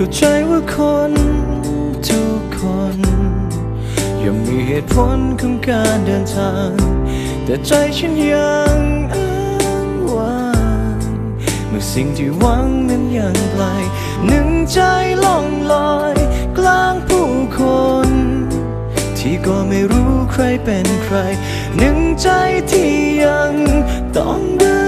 เข้าใจว่าคนทุกคนย่อมมีเหตุผลของการเดินทาง แต่ใจฉันยังอ้างว้างเมื่อสิ่งที่หวังนั้นยังไกลหนึ่งใจล่องลอย กลางผู้คน ที่ก็ไม่รู้ใครเป็นใคร หนึ่งใจที่ยังต้องเดิน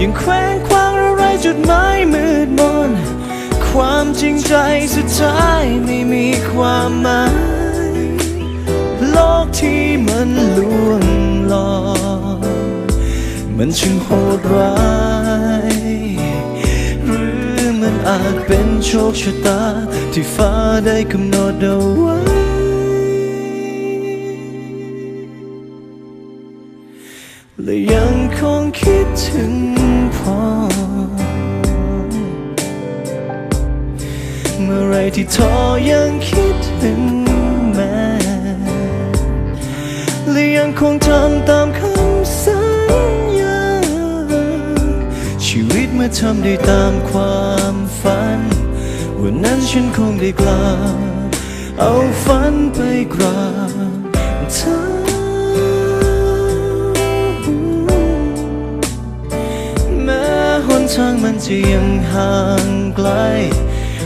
ยังแขวงคว้างอะไรจุดหมายมืดมน ความจริงใจสุดท้ายไม่มีความหมาย โลกที่มันลวงหลอกมันช่างโหดร้ายหรือมันอาจเป็นโชคชะตา ที่ฟ้าได้กำหนดเอาไว้และยังคงคิดถึง เมื่อไรที่ท้อยังคิดถึงแม่และยังคงทำตามคำสัญญา ชีวิตเมื่อทำได้ตามความฝัน วันนั้นฉันคงได้กล่าเอาฝันไปกราบเธอ ทางมันจะยังห่างไกล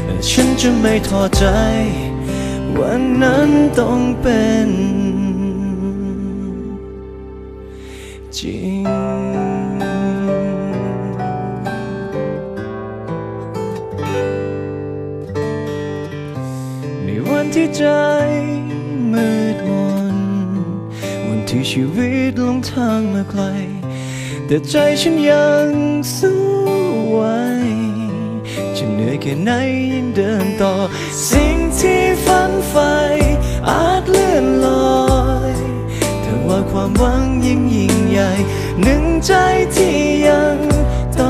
แต่ฉันจะไม่ท้อใจ วันนั้นต้องเป็นจริงในวันที่ใจมืดมนวันที่ชีวิตลงทางมาไกล แต่ใจฉันยังสู้ ไว้ จะเหนื่อยแค่ไหนยังเดินต่อ สิ่งที่ฝันใฝ่อาจเลื่อนลอยแต่ว่าความหวังยิ่งยิ่งใหญ่ หนึ่งใจที่ยังต้อ